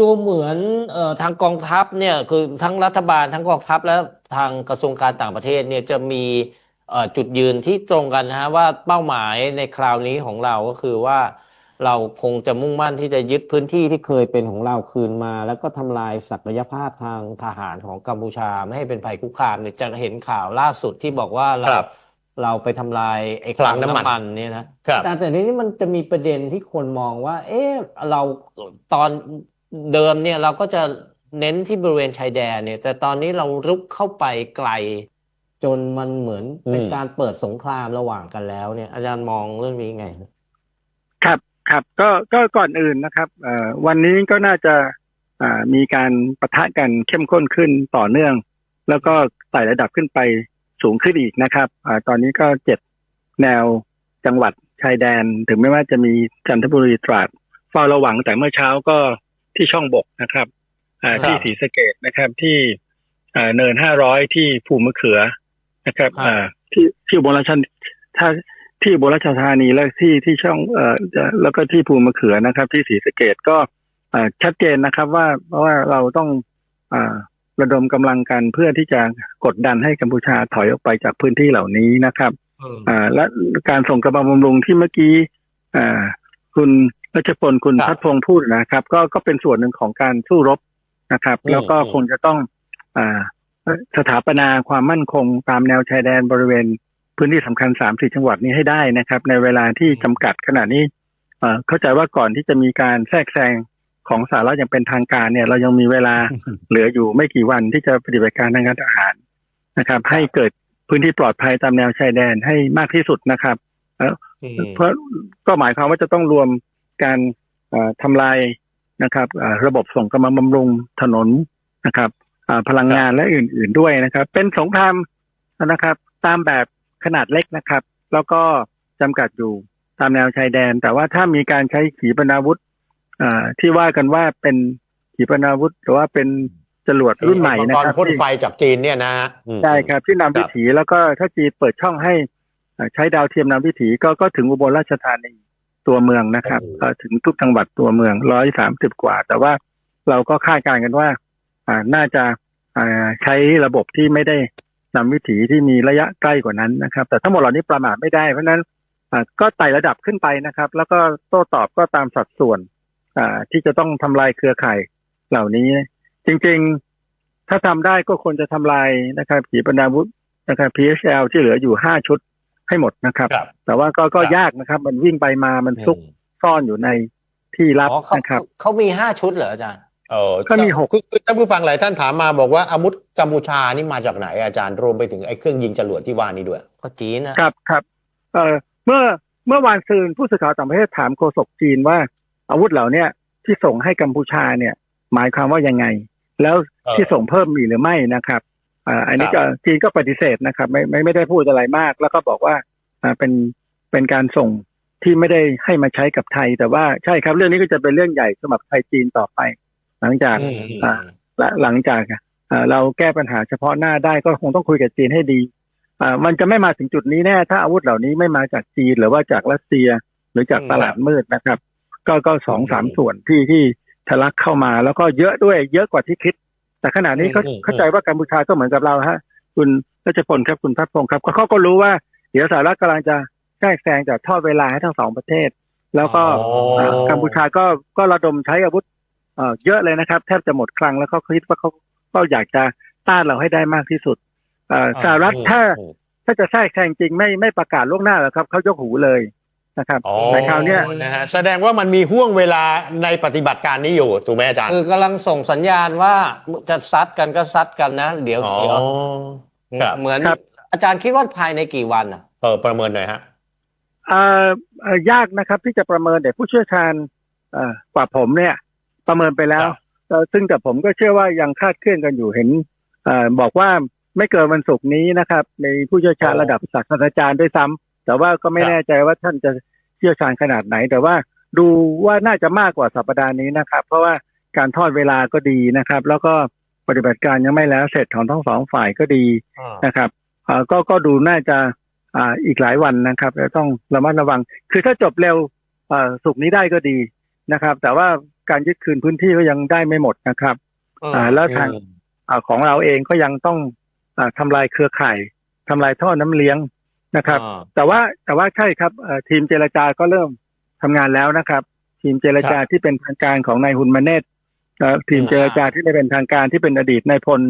ดูเหมือนเอ่อทางกองทัพเนี่ยคือทั้งรัฐบาลทั้งกองทัพและทางกระทรวงการต่างประเทศเนี่ยจะมีเอ่อจุดยืนที่ตรงกันนะฮะว่าเป้าหมายในคราวนี้ของเราก็คือว่าเราคงจะมุ่งมั่นที่จะยึดพื้นที่ที่เคยเป็นของเราคืนมา แล้วก็ทำลายศักยภาพทางทหารของกัมพูชาไม่ให้เป็นภัยคุกคามเนี่ยจะเห็นข่าวล่าสุดที่บอกว่าเราครับเราไปทำลายไอ้คลังน้ำมันน้ำมันเนี่ยนะครับแต่แต่ทีนี้มันจะมีประเด็นที่คนมองว่า เอ๊ะเราตอน เดิมเนี่ยเราก็จะเน้นที่บริเวณชายแดนเนี่ย แต่ตอนนี้เรารุกเข้าไปไกล จนมันเหมือนเป็นอืมการเปิดสงครามระหว่างกันแล้วเนี่ย อาจารย์มองเรื่องนี้ไง ครับครับก็ก็ก่อนอื่นนะครับเอ่อวันนี้ก็น่าจะอ่ามีการปะทะกันเข้มข้นขึ้นต่อเนื่อง แล้วก็ไต่ระดับขึ้นไปสูงขึ้นอีกนะครับอาตอนนี้ก็เจ็ดแนวจังหวัดชายแดน ถึงไม่ว่าจะมีจันทบุรีตราดเฝ้าระวังแต่เมื่อเช้าก็ ที่ช่องบกนะครับอ่าครับที่ศรีสะเกดนะครับที่อ่าเนินห้าร้อยที่ภูมะเขือนะครับครับอ่าที่ที่อุบลราชถ้าที่อุบลราชธานีและที่ที่ช่องเอ่อเอ่อแล้วก็ที่ภูมะเขือนะครับ ที่ศรีสะเกดก็เอ่อชัดเจนนะครับว่าเพราะว่าเราต้องอ่าระดมกำลังกันเพื่อที่จะกดดันให้กัมพูชาถอยออกไปจากพื้นที่เหล่านี้นะครับอ่าและการส่งกำลังบำรุงที่เมื่อกี้อ่าคุณ รัชพลคุณครับพัฒพงศ์พูดนะครับ ก็ก็เป็นส่วนหนึ่งของการสู้รบนะครับอืมแล้วก็อืมคงจะต้องอ่าสถาปนาความมั่นคงตามแนวชายแดนบริเวณพื้นที่สำคัญสามสี่จังหวัดนี้ให้ได้นะครับ ในเวลาที่อืมจำกัดขณะนี้เอ่อเข้าใจว่าก่อนที่จะมีการแทรกแซงของสหรัฐอย่างเป็นทางการเนี่ย เรายังมีเวลาเหลืออยู่ไม่กี่วันที่จะปฏิบัติการทางการทหารนะครับ ให้เกิดพื้นที่ปลอดภัยตามแนวชายแดนให้มากที่สุดนะครับอืมเพราะก็หมายความว่าจะต้องรวม การเอ่อทำลายนะครับเอ่อระบบส่งกำลังบำรุงถนนนะครับอ่าพลังงานและอื่น ๆด้วยนะครับ เป็นสงครามนะครับ ตามแบบขนาดเล็กนะครับ แล้วก็จำกัดอยู่ตามแนวชายแดน แต่ว่าถ้ามีการใช้ขีปนาวุธอ่าที่ว่ากันว่าเป็นขีปนาวุธหรือว่าเป็นจรวดรุ่นใหม่นะตอนครับพ่นที่ไฟจากจีนเนี่ยนะฮะอืมใช่ครับที่นำวิถีแล้วก็ถ้าจีนเปิดช่องให้เอ่อใช้ดาวเทียมนำวิถีก็ก็ถึงอุบลราชธานี ตัวเมืองนะครับโอ้โหเอ่อถึงทุกจังหวัดตัวเมืองร้อยสามสิบกว่า แต่ว่าเราก็คาดการณ์กันว่าอ่าน่าจะอ่าใช้ระบบที่ไม่ได้นำวิถีที่มีระยะใกล้กว่านั้นนะครับ แต่ทั้งหมดเหล่านี้ประมาทไม่ได้เพราะฉะนั้นอ่าก็ไต่ระดับขึ้นไปนะครับ แล้วก็โต้ตอบก็ตามสัดส่วนอ่าที่จะต้องทำลายเครือข่ายเหล่านี้ จริงๆถ้าทำได้ก็ควรจะทำลายนะครับขีปนาวุธนะครับ PHL ที่เหลืออยู่ห้าชุด ให้หมดนะครับ ครับ แต่ว่าก็ก็ครับ ยากนะครับ มันวิ่งไปมามันซุกซ่อนอยู่ในที่ลับอ๋อเขานะครับ เขามีห้าชุดเหรออาจารย์ เออก็มีหก คือคือท่านผู้ฟังหลายท่านถามมาบอกว่าอาวุธกัมพูชานี่มาจากไหนอาจารย์รวมไปถึงไอ้เครื่องยิงจรวดที่ว่านี้ด้วย ก็จีนนะครับครับเอ่อเมื่อเมื่อวานซืนผู้สื่อข่าวต่างประเทศถามโฆษกจีนว่า อาวุธเหล่าเนี้ยที่ส่งให้กัมพูชาเนี่ย หมายความว่ายังไง แล้วเออ ที่ส่งเพิ่มมีหรือไม่นะครับ อ่าอันนี้ครัก็บจีนก็ปฏิเสธนะครับ ไม่ไม่ไม่ได้พูดอะไรมาก แล้วก็บอกว่าอ่าเป็นเป็นการส่งที่ไม่ได้ให้มาใช้กับไทย แต่ว่าใช่ครับเรื่องนี้ก็จะเป็นเรื่องใหญ่สำหรับไทยจีนต่อไป หลังจากอืมอืมอ่าและหลังจากเอ่อเราแก้ปัญหาเฉพาะหน้าได้ก็คงต้องคุยกับจีนให้ดีอ่ามันจะไม่มาถึงจุดนี้แน่ ถ้าอาวุธเหล่านี้ไม่มาจากจีนหรือว่าจากรัสเซียหรือจากตลาดมืดนะครับ ก็ก็สองสามส่วนที่ที่ทะลักเข้ามาแล้วก็เยอะด้วยเยอะกว่าที่คิด แต่ขณะนี้เขาอืมอืมเข้าใจว่ากัมพูชาก็เหมือนกับเราฮะ คุณรัชพลครับคุณพัฒพงศ์ครับเขาก็รู้ว่าเดี๋ยวสหรัฐกำลังจะแทรกแซงจากทอดเวลาให้ทั้งสองประเทศ แล้วก็อ๋ออ่ากัมพูชาก็ก็ระดมใช้อาวุธเอ่อเยอะเลยนะครับ แทบจะหมดคลังแล้วเขาคิดว่าเขาก็อยากจะต้านเราให้ได้มากที่สุดเอ่อสหรัฐถ้าอืมถ้าจะแทรกแซงจริงไม่ไม่ประกาศล่วงหน้าหรอกครับเขายกหูเลย นะครับอ๋อแต่คราวเนี้ยนะฮะแสดงว่ามันมีห่วงเวลาในปฏิบัติการนี้อยู่ถูกไหมอาจารย์ คือกำลังส่งสัญญาณว่าจะซัดกันก็ซัดกันนะ เดี๋ยวอ๋อเดี๋ยวครับเหมือนครับอาจารย์คิดว่าภายในกี่วันอะเออประเมินหน่อยฮะเอ่อเอ่อยากนะครับที่จะประเมินแต่ผู้เชี่ยวชาญเอ่อกว่าผมเนี่ย ประเมินไปแล้วครับเอ่อซึ่งแต่ผมก็เชื่อว่ายังคาดเคลื่อนกันอยู่เห็นเอ่อบอกว่าไม่เกินวันศุกร์นี้นะครับมีผู้เชี่ยวชาญอ๋อระดับศาสตราจารย์ด้วยซ้ำแต่ว่าก็ไม่ครับแน่ใจว่าท่านจะเชี่ยวชาญขนาดไหน แต่ว่าดูว่าน่าจะมากกว่าสัปดาห์นี้นะครับ เพราะว่าการทอดเวลาก็ดีนะครับ แล้วก็ปฏิบัติการยังไม่แล้วเสร็จของทั้งสองฝ่ายก็ดีนะครับเอ่อก็ก็ดูน่าจะอ่าอีกหลายวันนะครับแล้วต้องระมัดระวัง คือถ้าจบเร็วเอ่อสุกร์นี้ได้ก็ดีนะครับ แต่ว่าการยึดคืนพื้นที่ก็ยังได้ไม่หมดนะครับอ่าแล้วทางอ่าของเราเองก็ยังต้องอาทำลายเครือข่ายทำลายท่อน้ำเลี้ยง นะครับอ่าแต่ว่าแต่ว่าใช่ครับเอ่อทีมเจรจาก็เริ่มทำงานแล้วนะครับ ทีมเจรจาที่เป็นทางการของนายหุนมาเนตเอ่อทีมเจรจาที่ได้เป็นทางการที่เป็นอดีตนายพล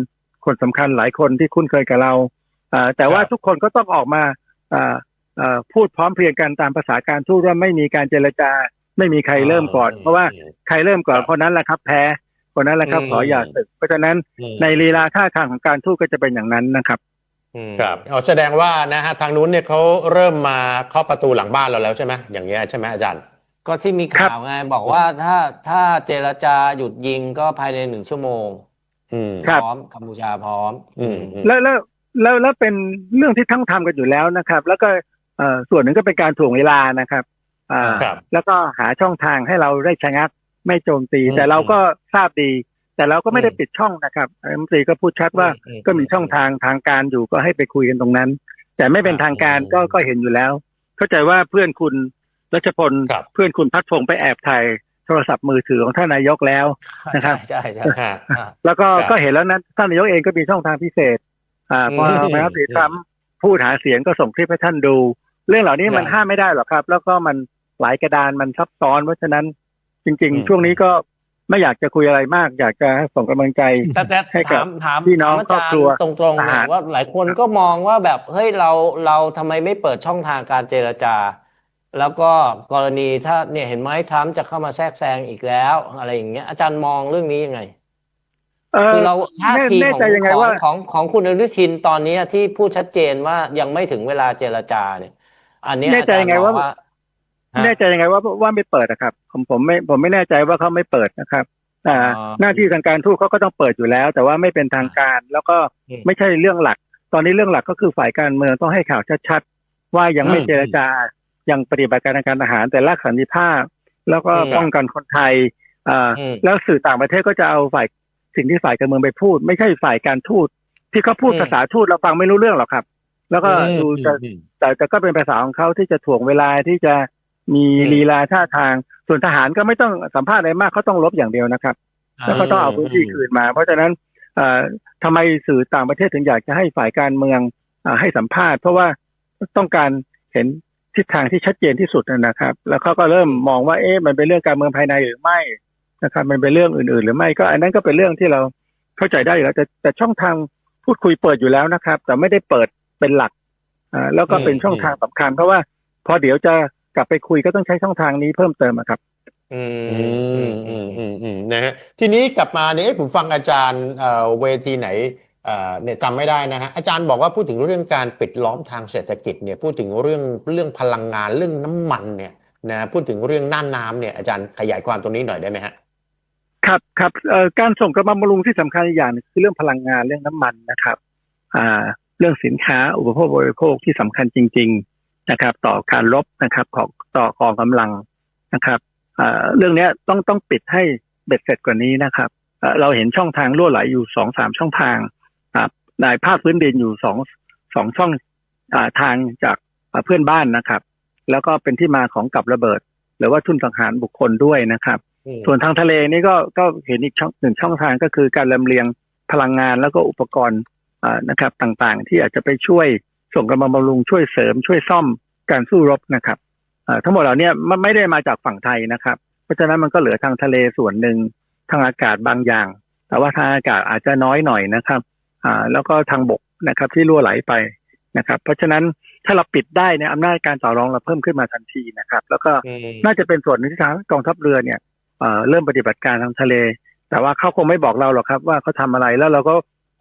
คนสำคัญหลายคนที่คุ้นเคยกับเราอ่าแต่ว่าทุกคนก็ต้องออกมาอ่าอ่าพูดพร้อมเพรียงกันตามภาษาการทูตว่าไม่มีการเจรจา ไม่มีใครเริ่มก่อน เพราะว่าใครเริ่มก่อนคนนั้นแหละครับแพ้คนนั้นแหละครับอืมขออย่าศึก เพราะฉะนั้นอืมในลีลาท่าทางของการทูตก็จะเป็นอย่างนั้นนะครับอืม ครับเอาแสดงว่านะฮะทางนู้นเนี่ยเขาเริ่มมาเคาะประตูหลังบ้านเราแล้วใช่ไหมอย่างเงี้ยใช่ไหมอาจารย์ ก็ที่มีครับข่าวไงบอกว่าถ้าถ้าเจรจาหยุดยิงก็ภายในหนึ่งชั่วโมงอืมครับพร้อมกัมพูชาพร้อม อืมอืมแล้วแล้วแล้วแล้วเป็นเรื่องที่ทั้งทำกันอยู่แล้วนะครับ แล้วก็เอ่อส่วนหนึ่งก็เป็นการถ่วงเวลานะครับอ่าครับแล้วก็หาช่องทางให้เราได้ชะงักไม่โจมตีอืมแต่เราก็ทราบดี แต่เราก็ไม่ได้อืมปิดช่องนะครับรัฐมนตรีก็พูดชัดว่าอืมก็มีช่องทางทางการอยู่ก็ให้ไปคุยกันตรงนั้น แต่ไม่เป็นทางการก็ก็เห็นอยู่แล้ว เข้าใจว่าเพื่อนคุณรัชพลครับเพื่อนคุณพัดพงษ์ไปแอบถ่ายโทรศัพท์มือถือของท่านนายกแล้วนะครับใช่ใช่ใช่ฮะอ่าแล้วก็ครับก็เห็นแล้วนั้นท่านนายกเองก็มีช่องทางพิเศษ อ่าพออืมพอนับถือทรัมป์พูดหาเสียงก็ส่งคลิปให้ท่านดู เรื่องเหล่านี้มันครับห้ามไม่ได้หรอกครับ แล้วก็มันหลายกระดานมันซับซ้อนเพราะฉะนั้นจริงอืมๆช่วงนี้ก็ ไม่อยากจะคุยอะไรมาก อยากจะส่งกำลังใจ แต่แต่ให้กับถามถามพี่น้องถามอาครอบจารครัวย์ตรงๆทเนี่หายรว่าหลายคนก็มองว่าแบบเฮ้ยเราเราทำไมไม่เปิดช่องทางการเจรจา แล้วก็กรณีถ้าเนี่ยเห็นไหมทรัมป์จะเข้ามาแทรกแซงอีกแล้ว อะไรอย่างเงี้ยอาจารย์มองเรื่องนี้ยังไงเออคือเราท่าแน่ทีแน่ของใจยังไงของว่าของของคุณอนุทินตอนนี้ที่พูดชัดเจนว่ายังไม่ถึงเวลาเจรจาเนี่ย อันเนี้ยแน่ใจอาจารยังย์ไงมองว่าว่าฮะ แน่ใจยังไงว่าว่าไม่เปิดนะครับ ผมผมไม่ผมไม่แน่ใจว่าเขาไม่เปิดนะครับอ่าอ๋อหน้าที่ทางการทูตเขาก็ต้องเปิดอยู่แล้ว แต่ว่าไม่เป็นทางการ แล้วก็อืมไม่ใช่เรื่องหลัก ตอนนี้เรื่องหลักก็คือฝ่ายการเมืองต้องให้ข่าวชัดๆว่ายังไม่อืมเจรจายังปฏิบัติการทางการทหารแต่รักสันติภาพ แล้วก็อืมป้องกันคนไทยอ่าอืมแล้วสื่อต่างประเทศก็จะเอาฝ่ายสิ่งที่ฝ่ายการเมืองไปพูด ไม่ใช่ฝ่ายการทูตที่เขาพูดอืมภาษาทูตเราฟังไม่รู้เรื่องหรอกครับ แล้วก็ดูจะอืมแต่แต่ก็เป็นภาษาของเขาที่จะถ่วงเวลาที่จะ มีอืมลีลาท่าทาง ส่วนทหารก็ไม่ต้องสัมภาษณ์อะไรมากเขาต้องลบอย่างเดียวนะครับ แล้วก็ต้องเอาพื้นที่คืนมา เพราะฉะนั้นเอ่อทำไมสื่อต่างประเทศถึงอยากจะให้ฝ่ายการเมืองเอ่อให้สัมภาษณ์ เพราะว่าต้องการเห็นทิศทางที่ชัดเจนที่สุดนะครับ แล้วเขาก็เริ่มมองว่าเอ๊ะมันเป็นเรื่องการเมืองภายในหรือไม่นะครับ มันเป็นเรื่องอื่น ๆ หรือไม่ก็อันนั้นก็เป็นเรื่องที่เราเข้าใจได้อยู่แล้วแต่แต่ช่องทางพูดคุยเปิดอยู่แล้วนะครับ แต่ไม่ได้เปิดเป็นหลักอ่าแล้วก็เป็นช่องทางสำคัญเพราะว่าพอเดี๋ยวจะ กลับไปคุยก็ต้องใช้ช่องทางนี้เพิ่มเติมอะครับอืมอืมอืมอืมอืมนะฮะทีนี้กลับมาเนี่ยเอ๊ะผมฟังอาจารย์เอ่อเวทีไหนเอ่อเนี่ยจำไม่ได้นะฮะอาจารย์บอกว่าพูดถึงเรื่องการปิดล้อมทางเศรษฐกิจเนี่ยพูดถึงเรื่องเรื่องพลังงานเรื่องน้ำมันเนี่ยนะพูดถึงเรื่องน่านน้ำเนี่ยอาจารย์ขยายความตรงนี้หน่อยได้ไหมฮะครับครับเอ่อการส่งกระบำบำรุงที่สำคัญอีกอย่างหนึ่งคือเรื่องพลังงานเรื่องน้ำมันนะครับ อ่า เรื่องสินค้าอุปโภคบริโภคที่สำคัญจริงๆ นะครับ ต่อการรบนะครับของต่อกองกำลังนะครับอ่าเรื่องเนี้ยต้องต้องปิดให้เบ็ดเสร็จกว่านี้นะครับเอ่อเราเห็นช่องทางรั่วไหลอยู่สองสามช่องทางครับในภาคพื้นดินอยู่สองสองช่องอาทางจากอ่าเพื่อนบ้านนะครับ แล้วก็เป็นที่มาของกับระเบิด หรือว่าทุนสังหารบุคคลด้วยนะครับ ส่วนทางทะเลนี่ก็ก็เห็นอีกช่องหนึ่งช่องทางก็คือการลำเลียงพลังงานแล้วก็อุปกรณ์อ่านะครับต่างๆ ที่อาจจะไปช่วย ส่งกำลังบำรุงช่วยเสริมช่วยซ่อมการสู้รบนะครับอ่าทั้งหมดเหล่านี้มันไม่ได้มาจากฝั่งไทยนะครับ เพราะฉะนั้นมันก็เหลือทางทะเลส่วนหนึ่งทางอากาศบางอย่าง แต่ว่าทางอากาศอาจจะน้อยหน่อยนะครับอ่าแล้วก็ทางบกนะครับที่รั่วไหลไปนะครับ เพราะฉะนั้นถ้าเราปิดได้เนี่ยอำนาจการต่อรองเราเพิ่มขึ้นมาทันทีนะครับ แล้วก็อืมน่าจะเป็นส่วนหนึ่งที่ทางกองทัพเรือเนี่ยเอ่อเริ่มปฏิบัติการทางทะเล แต่ว่าเขาคงไม่บอกเราหรอกครับ ว่าเขาทำอะไรแล้วเราก็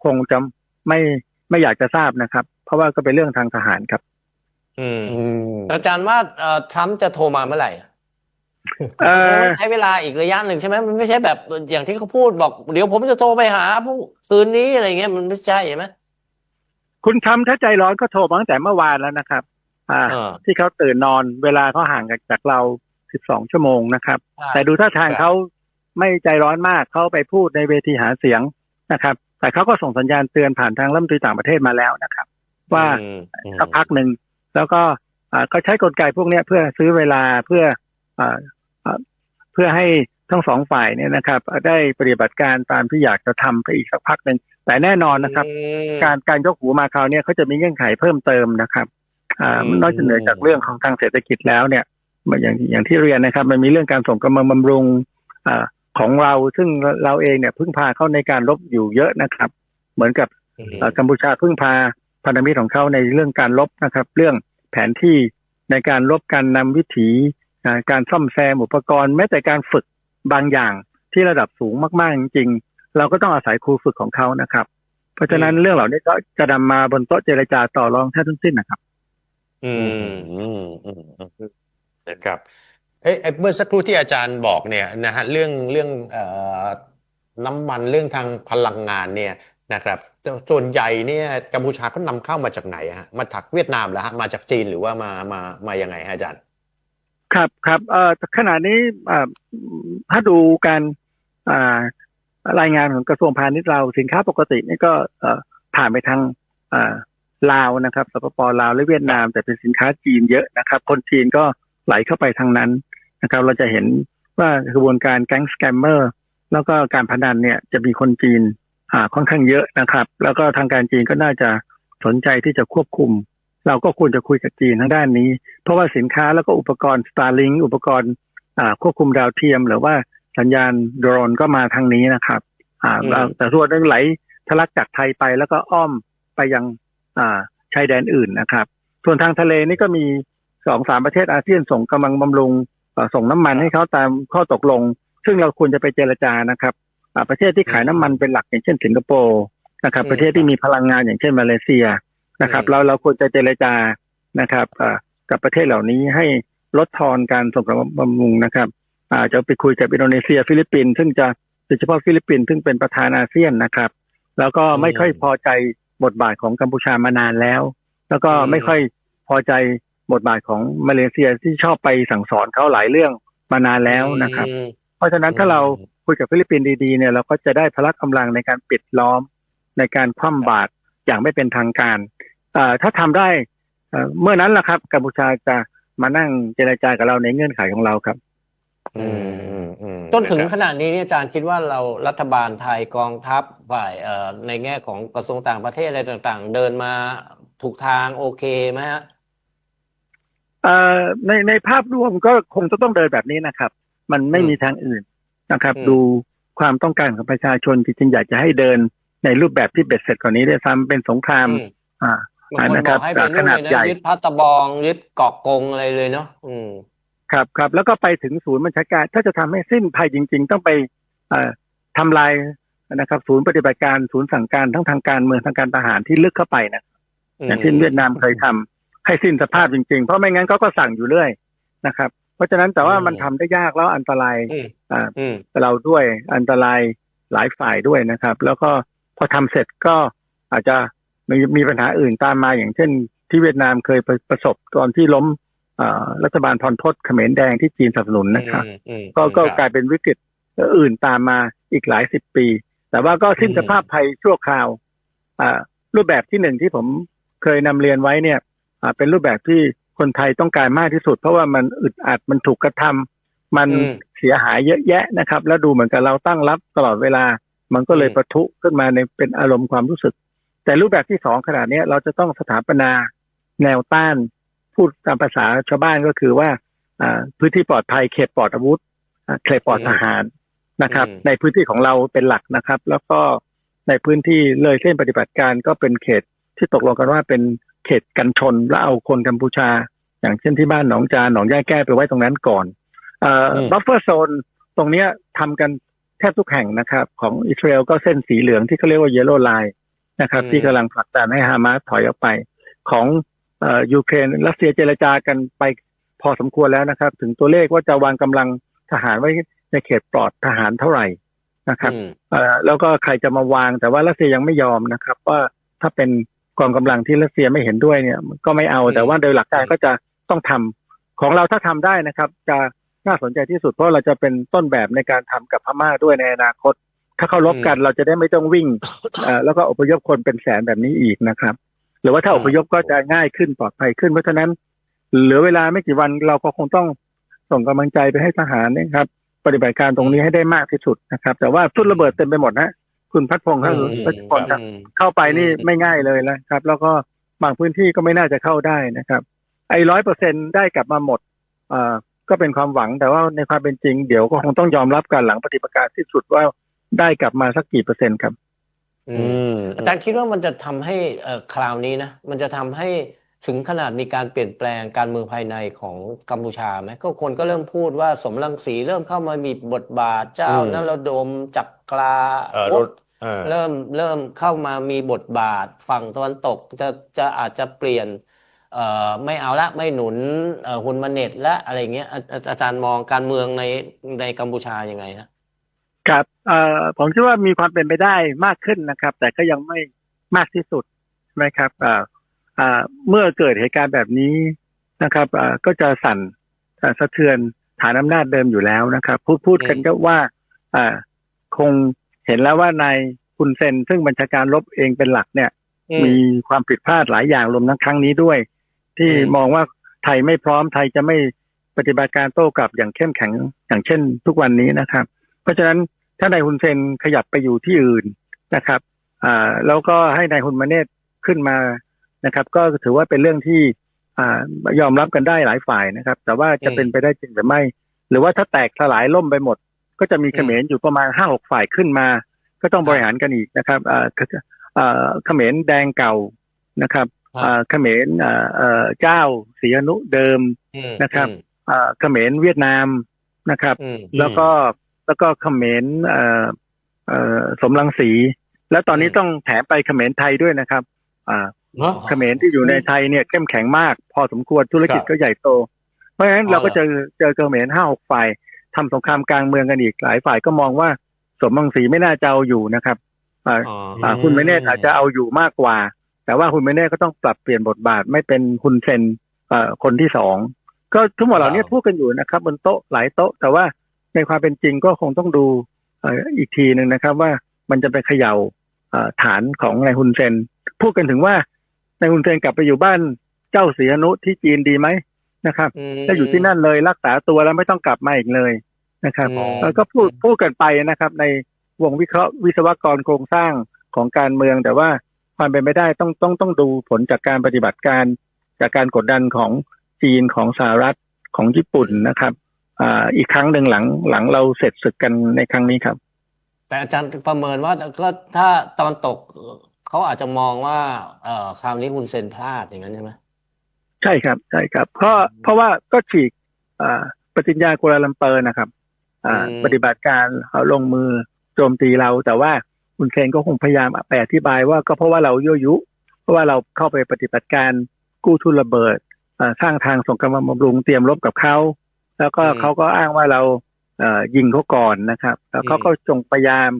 คงจะไม่ไม่อยากจะทราบนะครับ เพราะว่าก็เป็นเรื่องทางทหารครับ อืมอืมอาจารย์ว่าเอ่อทรัมป์จะโทรมาเมื่อไหร่อะเอ่อใช้เวลาอีกระยะหนึ่งใช่ไหมมันไม่ใช่แบบอย่างที่เขาพูดบอก เดี๋ยวผมจะโทรไปหาผู้คืนนี้อะไรเงี้ยมันไม่ใช่ใช่ไหมคุณทำถ้าใจร้อนก็โทรมาตั้งแต่เมื่อวานแล้วนะครับ อ่าเออที่เขาตื่นนอนเวลาเขาห่างจากเรา12ชั่วโมงนะครับ แต่ดูท่าทางครับเขาไม่ใจร้อนมากเขาไปพูดในเวทีหาเสียงนะครับ แต่เขาก็ส่งสัญญาณเตือนผ่านทางรัฐมนตรีต่างประเทศมาแล้วนะครับ ว่าอืมสักพักหนึ่งแล้วก็อ่าก็ใช้กลไกพวกเนี้ยเพื่อซื้อเวลาเพื่ออ่าอ่าเพื่อให้ททั้งสองฝ่ายเนี่ยนะครับ ได้ปฏิบัติการตามที่อยากจะทำไปอีกสักพักหนึ่งแต่แน่นอนนะครับอืมการการยกหูมาคราวเนี้ยเขาจะมีเงื่อนไขเพิ่มเติมนะครับอ่าอืมนอกจากเหนือจากเรื่องของทางเศรษฐกิจแล้วเนี่ยมันอย่างอย่างที่เรียนนะครับ มันมีเรื่องการส่งกำลังบำรุงอ่าของเราซึ่งเราเองเนี่ยพึ่งพาเข้าในการรบอยู่เยอะนะครับ เหมือนกับอืมเอ่อกัมพูชาพึ่งพา พันธมิตรของเขาในเรื่องการลบนะครับ เรื่องแผนที่ในการลบการนำวิถีการซ่อมแซมอุปกรณ์ แม้แต่การฝึกบางอย่างที่ระดับสูงมากๆจริงๆ เราก็ต้องอาศัยครูฝึกของเขานะครับ เพราะฉะนั้นเรื่องเหล่านี้ก็จะนำมาบนโต๊ะเจรจาต่อรองแทบทั้งสิ้นนะครับ อืมอืมอืมนะครับเอ้ยเอ้ยเมื่อสักครู่ที่อาจารย์บอกเนี่ยนะฮะเรื่องเรื่องเอ่อน้ำมันเรื่องทางพลังงานเนี่ยนะครับ ส่วนใหญ่เนี่ยกัมพูชาเขานำเข้ามาจากไหนฮะมาจากเวียดนามเหรอฮะมาจากจีนหรือว่ามามามายังไงฮะอาจารย์ ครับครับเอ่อขณะนี้อ่าถ้าดูการอ่ารายงานของกระทรวงพาณิชย์เราสินค้าปกตินี่ก็เอ่อผ่านไปทางอ่าลาวนะครับสปปลาวและเวียดนาม แต่เป็นสินค้าจีนเยอะนะครับ คนจีนก็ไหลเข้าไปทางนั้นนะครับ เราจะเห็นว่ากระบวนการแก๊งสแกมเมอร์แล้วก็การพนันเนี่ยจะมีคนจีน ค่อนข้างเยอะนะครับ แล้วก็ทางการจีนก็น่าจะสนใจที่จะควบคุม เราก็ควรจะคุยกับจีนทางด้านนี้ เพราะว่าสินค้าแล้วก็อุปกรณ์ Starlink อุปกรณ์อ่าควบคุมดาวเทียม หรือว่าสัญญาณโดรนก็มาทางนี้นะครับอ่าอืมแล้วแต่ส่วนเรื่องไหลทะลักจากไทยไปแล้วก็อ้อมไปยังอ่าชายแดนอื่นนะครับ ส่วนทางทะเลนี่ก็มีสองสามประเทศอาเซียนส่งกำลังบำรุงเอ่อส่งน้ำมันให้เขาตามข้อตกลง ซึ่งเราควรจะไปเจรจานะครับอ่า ประเทศที่ขายน้ำมันเป็นหลักอย่างเช่นสิงคโปร์นะครับอืมประเทศที่มีพลังงานอย่างเช่นมาเลเซียนะครับอืมเราเราควรจะเจรจานะครับอ่ากับประเทศเหล่านี้ให้ลดทอนการส่งกำลังบำรุงนะครับอาจจะไปคุยกับอินโดนีเซีย ฟิลิปปินส์ซึ่งจะโดยเฉพาะฟิลิปปินส์ซึ่งเป็นประธานอาเซียนนะครับ แล้วก็ไม่ค่อยพอใจบทบาทของกัมพูชามานานแล้ว แล้วก็อืมไม่ค่อยพอใจบทบาทของมาเลเซียที่ชอบไปสั่งสอนเขาหลายเรื่องมานานแล้วนะครับอืมเพราะฉะนั้นถ้าเรา คุยกับฟิลิปปินส์ดีๆเนี่ยเราก็จะได้พละกำลังในการปิดล้อมในการคว่ำบาตรอย่างไม่เป็นทางการเอ่อถ้าทำได้เอ่อเมื่อนั้นแหละครับกัมพูชาจะมานั่งเจรจากับเราในเงื่อนไขของเราครับอืมอืมอืมจนถึงะครับขณะนี้เนี่ยอาจารย์คิดว่าเรารัฐบาลไทยกองทัพฝ่ายเอ่อในแง่ของกระทรวงต่างประเทศอะไรต่างๆ เดินมาถูกทางโอเคไหมฮะเอ่อในในภาพรวมก็คงจะต้องเดินแบบนี้นะครับ มันไม่อืมมีทางอื่น นะครับอืมดูความต้องการของประชาชนจริงๆอยากจะให้เดินในรูปแบบที่เบ็ดเสร็จกว่านี้ด้วยซ้ำเป็นสงครามอืมอ่าบางคนนะบครัอบกให้เป็นขนู่นนาดเลยใหญ่นะยึดพัตะบองยึดเกาะกงอะไรเลยเนาะอืมครับครับแล้วก็ไปถึงศูนย์บัญชาการ ถ้าจะทำให้สิ้นภัยจริง ๆ ต้องไปเอ่อทำลายนะครับ ศูนย์ปฏิบัติการศูนย์สั่งการทั้งทางการเมืองทางการทหารที่ลึกเข้าไปนะอย่างที่เวียดนามเคยทำให้สิ้นสภาพจริงๆ เพราะไม่งั้นเขาก็สั่งอยู่เรื่อยนะครับ เพราะฉะนั้นแต่ว่าอืมมันทำได้ยากแล้วอันตรายอืมอ่าอืมเราด้วยอันตรายหลายฝ่ายด้วยนะครับ แล้วก็พอทำเสร็จก็อาจจะมีมีปัญหาอื่นตามมาอย่างเช่น ที่เวียดนามเคยประประสบตอนที่ล้มเอ่อรัฐบาลพรพศเขมรแดงที่จีนสนับสนุนนะครับอืมอืมก็ก็ครับกลายเป็นวิกฤตอื่นตามมาอีกหลายสิบปี แต่ว่าก็สิ้นอืมสภาพภัยชั่วคราวอ่ารูปแบบที่หนึ่งที่ผมเคยนำเรียนไว้เนี่ยอ่าเป็นรูปแบบที่ คนไทยต้องการมากที่สุด เพราะว่ามันอึดอัดมันถูกกระทำมันอืมเสียหายเยอะแยะนะครับ แล้วดูเหมือนกับเราตั้งรับตลอดเวลา มันก็เลยอืมประทุขึ้นมาในเป็นอารมณ์ความรู้สึก แต่รูปแบบที่สองขนาดนี้ยเราจะต้องสถาปนาแนวต้านพูดตามภาษาชาวบ้านก็คือว่าอ่าพื้นที่ปลอดภัยเขตปลอดอาวุธอ่าเขตปลอดทหารนะครับอืมในพื้นที่ของเราเป็นหลักนะครับ แล้วก็ในพื้นที่เลยเส้นปฏิบัติการก็เป็นเขตที่ตกลงกันว่าเป็น เขตกันชนแล้วเอาคนกัมพูชา อย่างเช่นที่บ้านหนองจานหนองย่าแก้ไปไว้ตรงนั้นก่อนเอ่ออืมบัฟเฟอร์โซนตรงเนี้ยทำกันแทบทุกแห่งนะครับ ของอิสราเอลก็เส้นสีเหลืองที่เขาเรียกว่าเยลโลไลน์นะครับอืมที่กำลังผลักดันให้ฮามาสถอยออกไป ของเอ่อยูเครนรัสเซียเจรจากันไปพอสมควรแล้วนะครับ ถึงตัวเลขว่าจะวางกำลังทหารไว้ในเขตปลอดทหารเท่าไหร่นะครับอืมเอ่อแล้วก็ใครจะมาวางแต่ว่ารัสเซียยังไม่ยอมนะครับ ว่าถ้าเป็น กองกำลังที่รัสเซียไม่เห็นด้วยเนี่ย ก็ไม่เอาอืมแต่ว่าโดยหลักการก็จะต้องทำของเราถ้าทำได้นะครับ จะน่าสนใจที่สุดเพราะเราจะเป็นต้นแบบในการทำกับพม่าด้วยในอนาคต ถ้าเขารบกันเราจะได้ไม่ต้องวิ่งเอ่อแล้วก็อพยพคนเป็นแสนแบบนี้อีกนะครับ หรือว่าถ้าอือมพยพก็จะง่ายขึ้นปลอดภัยขึ้นเพราะฉะนั้น เหลือเวลาไม่กี่วันเราก็คงต้องส่งกำลังใจไปให้ทหารนะครับ ปฏิบัติการตรงนี้ให้ได้มากที่สุดนะครับ แต่ว่าทุ่นระเบิดเต็มไปหมดนะ คุณพัดพงศ์ครับอืมรัชพลครับอืมเข้าไปนี่อืมไม่ง่ายเลยนะครับ แล้วก็บางพื้นที่ก็ไม่น่าจะเข้าได้นะครับ ไอ้ร้อยเปอร์เซ็นได้กลับมาหมดเอ่อก็เป็นความหวังแต่ว่าในความเป็นจริงเดี๋ยวก็คงต้องยอมรับกันหลังปฏิบัติการที่สุดว่าได้กลับมาสักกี่เปอร์เซ็นต์ครับ อืมอืมอาจารย์คิดว่ามันจะทำให้เอ่อคราวนี้นะมันจะทำให้ถึงขนาดมีการเปลี่ยนแปลงการเมืองภายในของกัมพูชาไหมก็คนก็เริ่มพูดว่าสมรังสีเริ่มเข้ามามีบทบาทเจ้าอืมนรดมจักราเอ่อวุรธถ เอ่อเริ่มเริ่มเข้ามามีบทบาทฝั่งตะวันตกจะจะอาจจะเปลี่ยนเอ่อไม่เอาละไม่หนุนเอ่อฮุนมาเน็ตละอะไรเงี้ยอาอาอาจารย์มองการเมืองในในกัมพูชายังไงฮะครับเอ่อผมคิดว่ามีความเป็นไปได้มากขึ้นนะครับ แต่ก็ยังไม่มากที่สุดใช่ไหมครับเอ่อเอ่อเมื่อเกิดเหตุการณ์แบบนี้นะครับเอ่อก็จะสั่นเอ่อสะเทือนฐานอำนาจเดิมอยู่แล้วนะครับ พูดพูดกันก็ว่าเอ่อคง เห็นแล้วว่านายคุณเซนซึ่งบัญชาการลบเองเป็นหลักเนี่ยอืมมีความผิดพลาดหลายอย่างรวมทั้งครั้งนี้ด้วย ที่อืมมองว่าไทยไม่พร้อมไทยจะไม่ปฏิบัติการโต้กลับอย่างเข้มแข็งอย่างเช่น ทุกวันนี้นะครับ เพราะฉะนั้นถ้านายฮุนเซนขยับไปอยู่ที่อื่นนะครับอ่าแล้วก็ให้นายฮุนมาเนตขึ้นมานะครับ ก็ถือว่าเป็นเรื่องที่อ่ายอมรับกันได้หลายฝ่ายนะครับ แต่ว่าจะเป็นไปได้จริงหรือไม่ หรือว่าถ้าแตกสลายล่มไปหมด ก็จะมีเขมรอยู่ประมาณห้าหกฝ่ายขึ้นมา ก็ต้องบริหารกันอีกนะครับอ่าเอ่อเขมรแดงเก่านะครับครับอ่าเขมรอ่าเอ่อเจ้าศรีอนุเดิมอืมนะครับอ่าเขมรเวียดนามนะครับอืมแล้วก็แล้วก็เขมรเอ่อเอ่อสมรังสี แล้วตอนนี้อืมต้องแถมไปเขมรไทยด้วยนะครับอ่าเนาะเขมรที่อยู่ในไทยเนี่ยเข้มแข็งมาก พอสมควรธุรกิจครับก็ใหญ่โต เพราะฉะนั้นอ๋อเราก็เหรอเจอเจอเขมรห้าหกฝ่าย ทำสงครามกลางเมืองกันอีกหลายฝ่ายก็มองว่า สมรังสีไม่น่าจะเอาอยู่นะครับอ่าอ๋ออ่าคุณเมเนตอาจจะเอาอยู่มากกว่า แต่ว่าคุณเมเนตก็ต้องปรับเปลี่ยนบทบาทไม่เป็นคุณเซนเอ่อคนที่สองก็ทั้งหมดเหล่านี้ครับพูดกันอยู่นะครับ บนโต๊ะหลายโต๊ะ แต่ว่าในความเป็นจริงก็คงต้องดูเอ่ออีกทีหนึ่งนะครับ ว่ามันจะไปเขย่าเอ่อฐานของนายฮุนเซน พูดกันถึงว่านายฮุนเซนกลับไปอยู่บ้านเจ้าเสียนุที่จีนดีไหม นะครับมถ้าอยู่ที่นั่นเลยรักษาตัวแล้วไม่ต้องกลับมาอีกเลยนะครับอ๋อแล้วก็พูดพูดกันไปนะครับ ในวงวิเคราะห์วิศวกรโครงสร้างของการเมือง แต่ว่าความเป็นไม่ได้ต้องต้องต้องดูผลจากการปฏิบัติการ จากการกดดันของจีนของสหรัฐของญี่ปุ่นนะครับอ่าอีกครั้งหนึ่งหลังหลังเราเสร็จศึกกันในครั้งนี้ครับ แต่อาจารย์ประเมินว่าก็ถ้าตอนตกเขาอาจจะมองว่าเอ่อคราวนี้คุณเซนพลาดอย่างนั้นใช่ไหม ใช่ครับใช่ครับเพราะเพราะว่าก็ฉีกอ่าปฏิญญากัวลาลัมเปอร์นะครับอ่าปฏิบัติการเอาลงมือโจมตีเรา แต่ว่าคุณเคนก็คงพยายามไปอธิบายว่าก็เพราะว่าเรายั่วยุ เพราะว่าเราเข้าไปปฏิบัติการกู้ทุนระเบิดอ่าสร้างทางส่งกำลังบำรุงเตรียมรบกับเขาแล้วก็เขาก็อ้างว่าเราเอ่อยิงเขาก่อนนะครับ แล้วเขาก็จงพยายาม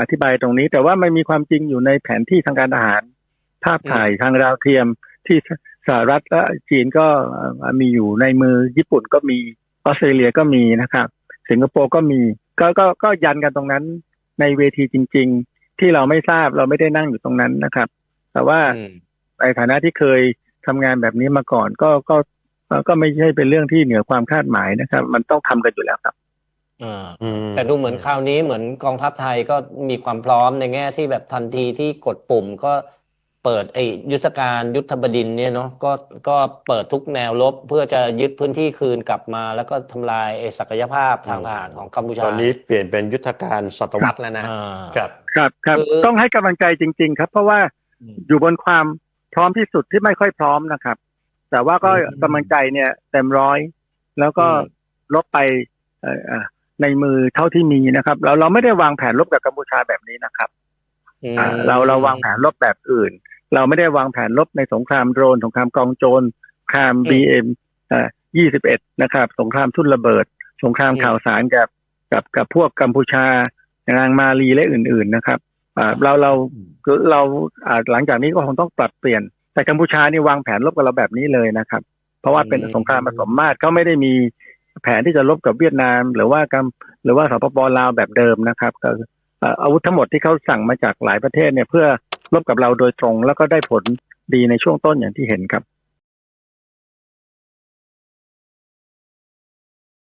อธิบายตรงนี้ แต่ว่ามันมีความจริงอยู่ในแผนที่ทางการทหาร ภาพถ่ายทางดาวเทียมที่ สหรัฐและจีนก็เอ่อมีอยู่ในมือญี่ปุ่นก็มีออสเตรเลียก็มีนะครับ สิงคโปร์ก็มีก็ก็ก็ยันกันตรงนั้นในเวทีจริง ๆ ที่เราไม่ทราบเราไม่ได้นั่งอยู่ตรงนั้นนะครับ แต่ว่าอืมในฐานะที่เคยทำงานแบบนี้มาก่อนก็ก็ก็ก็ไม่ใช่เป็นเรื่องที่เหนือความคาดหมายนะครับ มันต้องทำกันอยู่แล้วครับอ่าอืมแต่ดูเหมือนคราวนี้เหมือนกองทัพไทยก็มีความพร้อมในแง่ที่แบบทันทีที่กดปุ่มก็ เปิดไอ้ยุทธการยุทธบดินทร์เนี่ยเนาะก็ก็เปิดทุกแนวรบเพื่อจะยึดพื้นที่คืนกลับมา แล้วก็ทำลายไอ้ศักยภาพทางทหารของกัมพูชา ตอนนี้เปลี่ยนเป็นยุทธการศตวรรษแล้วนะอ่า ครับ ครับครับคือ ต้องให้กำลังใจจริง ๆ ครับ เพราะว่าอืม อยู่บนความพร้อมที่สุดที่ไม่ค่อยพร้อมนะครับ แต่ว่าก็อืมกำลังใจเนี่ยเต็มร้อย แล้วก็อืม ลบไปเอ่อเอ่อในมือเท่าที่มีนะครับ เราเราไม่ได้วางแผนลบกับกัมพูชาแบบนี้นะครับอืมอ่า เราเราวางแผนลบแบบอื่น เราไม่ได้วางแผนลบในสงครามโดรนสงครามกองโจรสงครามบีเอ็มยี่สิบเอ็ดนะครับ สงครามทุ่นระเบิด สงครามอืมข่าวสารกับกับกับพวกกัมพูชานางมาลีและอื่น ๆนะครับอ่าเราเราเราอ่าหลังจากนี้ก็คงต้องปรับเปลี่ยน แต่กัมพูชานี่วางแผนลบกับเราแบบนี้เลยนะครับ เพราะว่าเป็นอืมสงครามผสมมาตรเขาไม่ได้มีแผนที่จะลบกับเวียดนาม หรือว่ากัมหรือว่าสปปลาวแบบเดิมนะครับก็เอ่อ อาวุธทั้งหมดที่เขาสั่งมาจากหลายประเทศเนี่ยเพื่อรบกับเราโดยตรง แล้วก็ได้ผลดีในช่วงต้นอย่างที่เห็นครับ